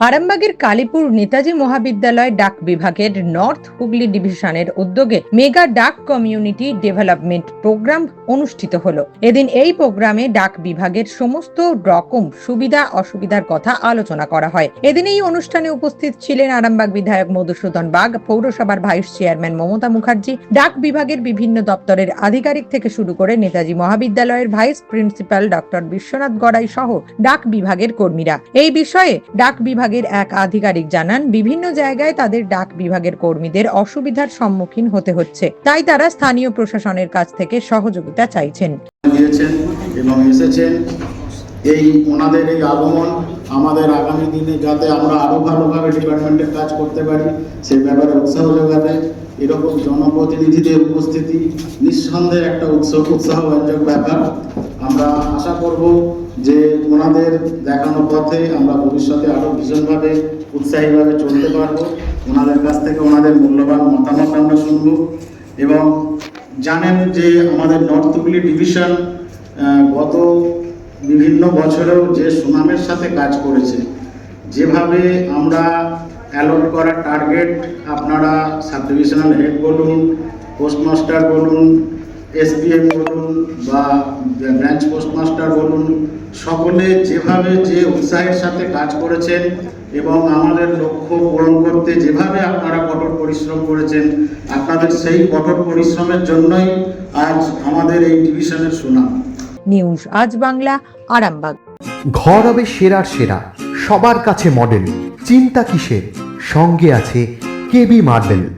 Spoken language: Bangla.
আরামবাগের কালীপুর নেতাজি মহাবিদ্যালয় ডাক বিভাগের নর্থ হুগলি ডিভিশনের উদ্যোগে মেগা ডাক কমিউনিটি ডেভেলপমেন্ট প্রোগ্রাম অনুষ্ঠিত হলো। এদিন এই প্রোগ্রামে ডাক বিভাগের সমস্ত রকম সুবিধা অসুবিধার কথা আলোচনা করা হয়। এদিন এই অনুষ্ঠানে উপস্থিত ছিলেন আরামবাগ বিধায়ক মধুসূদন বাগ, পৌরসভার ভাইস চেয়ারম্যান মমতা মুখার্জি, ডাক বিভাগের বিভিন্ন দপ্তরের আধিকারিক থেকে শুরু করে নেতাজি মহাবিদ্যালয়ের vice principal doctor Biswanath Garai সহ ডাক বিভাগের কর্মীরা। এই বিষয়ে ডাক বিভাগের এক আধিকারিক জানান, বিভিন্ন জায়গায় তাদের ডাক বিভাগের কর্মীদের অসুবিধার সম্মুখীন হতে হচ্ছে। তাই তারা স্থানীয় প্রশাসনের কাছ থেকে সহযোগিতা চাইছেন। এবং এসেছেন। এই ওনাদের এই আগমন আমাদের আগামী দিনে যাতে আমরা আরও ভালোভাবে ডিপার্টমেন্টের কাজ করতে পারি, সেই ব্যাপারে উৎসাহ যোগাবে এরকম জনপ্রতিনিধিদের উপস্থিতি, নিঃসন্দেহে একটা উৎসব উৎসাহব্যঞ্জক ব্যাপার। আমরা আশা করব যে ওনাদের দেখানো পথে আমরা ভবিষ্যতে আরও ভীষণভাবে উৎসাহীভাবে চলতে পারব। ওনাদের কাছ থেকে ওনাদের মূল্যবান মতামত আমরা শুনব এবং জানেন যে আমাদের নর্থ হুগলি ডিভিশন গত বিভিন্ন বছরেও যে সুনামের সাথে কাজ করেছে, যেভাবে আমরা অ্যালট করা টার্গেট আপনারা সাব ডিভিশনাল হেড বলুন পোস্টমাস্টার বলুন এসপিএম বলুন বা ব্রাঞ্চ পোস্টমাস্টার বলুন সকলে যেভাবে যে উৎসাহের সাথে কাজ করেছেন এবং আমাদের লক্ষ্য পূরণ করতে যেভাবে আপনারা কঠোর পরিশ্রম করেছেন আপনাদের সেই কঠোর পরিশ্রমের জন্যই আজ আমাদের এই ডিভিশনের সুনাম। নিউজ আজ বাংলা আরামবাগ। ঘর হবে সেরার সেরা সবার কাছে মডেল চিন্তা কিসের? সঙ্গে আছে কেবি মার্বেল।